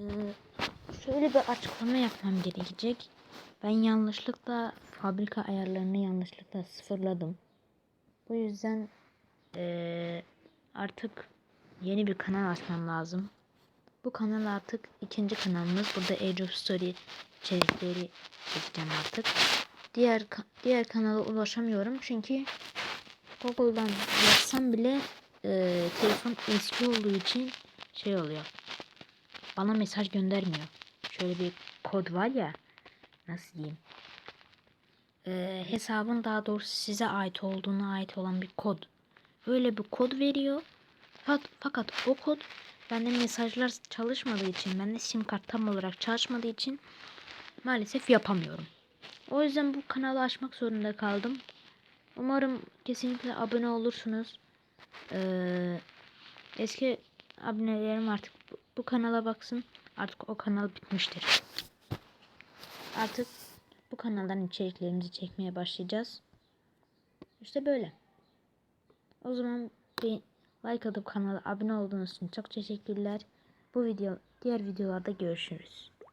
Ee, şöyle bir açıklama yapmam gerekecek. Ben yanlışlıkla fabrika ayarlarını yanlışlıkla sıfırladım. Bu yüzden ee, artık yeni bir kanal açmam lazım. Bu kanal artık ikinci kanalımız. Burada Age of Story içerikleri çekeceğim artık. Diğer diğer kanala ulaşamıyorum çünkü Google'dan yazsam bile ee, telefon eski olduğu için şey oluyor. Bana mesaj göndermiyor. Şöyle bir kod var ya. Nasıl diyeyim? Ee, hesabın daha doğrusu size ait olduğuna ait olan bir kod. Öyle bir kod veriyor. Fakat, fakat o kod bende mesajlar çalışmadığı için, bende sim kart tam olarak çalışmadığı için maalesef yapamıyorum. O yüzden bu kanalı açmak zorunda kaldım. Umarım kesinlikle abone olursunuz. Ee, eski abonelerim artık bu, bu kanala baksın. Artık o kanal bitmiştir. Artık bu kanaldan içeriklerimizi çekmeye başlayacağız. İşte böyle. O zaman bir like atıp kanala abone olduğunuz için çok teşekkürler. Bu video diğer videolarda görüşürüz.